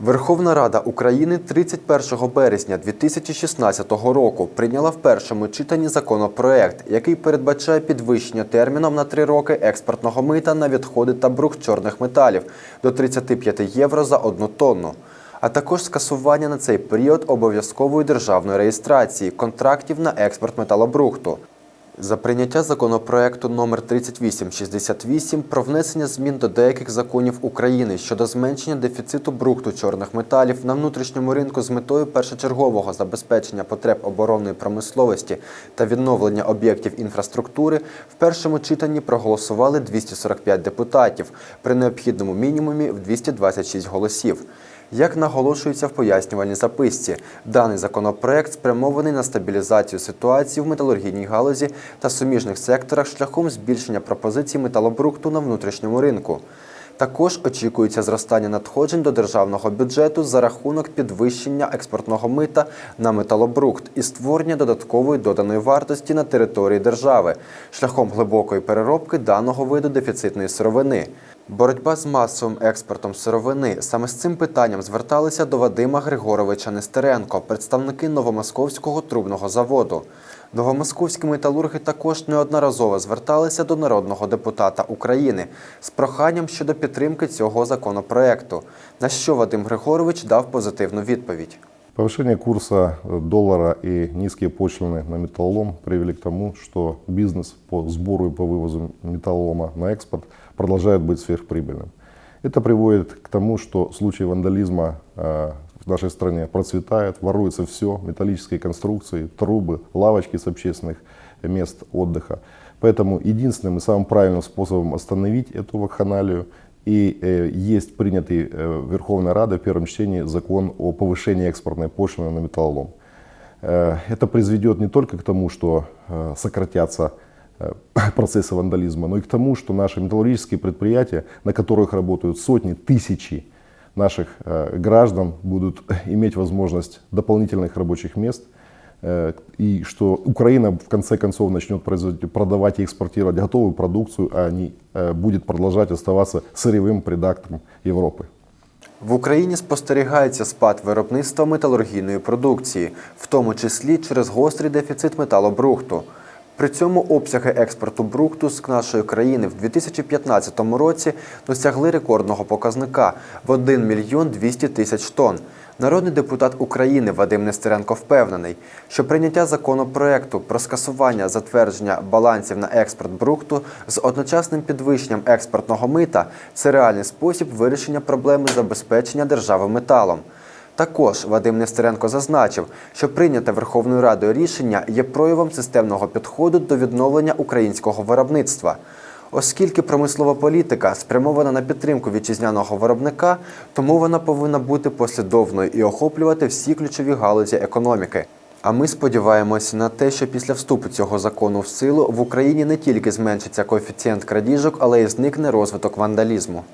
Верховна Рада України 31 березня 2016 року прийняла в першому читанні законопроект, який передбачає підвищення терміном на три роки експортного мита на відходи та брухт чорних металів до 35 євро за одну тонну, а також скасування на цей період обов'язкової державної реєстрації контрактів на експорт металобрухту. За прийняття законопроекту номер 3868 про внесення змін до деяких законів України щодо зменшення дефіциту брухту чорних металів на внутрішньому ринку з метою першочергового забезпечення потреб оборонної промисловості та відновлення об'єктів інфраструктури в першому читанні проголосували 245 депутатів при необхідному мінімумі в 226 голосів. Як наголошується в пояснювальній записці, даний законопроект спрямований на стабілізацію ситуації в металургійній галузі та суміжних секторах шляхом збільшення пропозицій металобрухту на внутрішньому ринку. Також очікується зростання надходжень до державного бюджету за рахунок підвищення експортного мита на металобрухт і створення додаткової доданої вартості на території держави шляхом глибокої переробки даного виду дефіцитної сировини. Боротьба з масовим експортом сировини саме з цим питанням зверталися до Вадима Григоровича Нестеренко, представники Новомосковського трубного заводу. Новомосковські металурги також неодноразово зверталися до народного депутата України з проханням щодо підтримки цього законопроекту, на що Вадим Григорович дав позитивну відповідь. Повышение курса э, доллара и низкие пошлины на металлолом привели к тому, что бизнес по сбору и по вывозу металлолома на экспорт продолжает быть сверхприбыльным. Это приводит к тому, что случаи вандализма э, в нашей стране процветают, воруется все, металлические конструкции, трубы, лавочки с общественных мест отдыха. Поэтому единственным и самым правильным способом остановить эту вакханалию и э, есть принятый э, Верховной Радой в первом чтении закон о повышении экспортной пошлины на металлолом. Э, это приведет не только к тому, что э, сократятся э, процессы вандализма, но и к тому, что наши металлургические предприятия, на которых работают сотни, тысячи наших э, граждан, будут иметь возможность дополнительных рабочих мест, э, и что Украина в конце концов начнет производить, продавать и экспортировать готовую продукцию, а не э, будет продолжать оставаться сырьевым придатком Европы. В Україні спостерігається спад виробництва металургійної продукції, в тому числі через гострий дефіцит металобрухту. При цьому обсяги експорту брухту з нашої країни в 2015 році досягли рекордного показника в 1 мільйон 200 тисяч тонн. Народний депутат України Вадим Нестеренко впевнений, що прийняття законопроекту про скасування затвердження балансів на експорт брухту з одночасним підвищенням експортного мита це реальний спосіб вирішення проблеми забезпечення держави металом. Також Вадим Нестеренко зазначив, що прийняте Верховною Радою рішення є проявом системного підходу до відновлення українського виробництва. Оскільки промислова політика спрямована на підтримку вітчизняного виробника, тому вона повинна бути послідовною і охоплювати всі ключові галузі економіки. А ми сподіваємося на те, що після вступу цього закону в силу в Україні не тільки зменшиться коефіцієнт крадіжок, але й зникне розвиток вандалізму.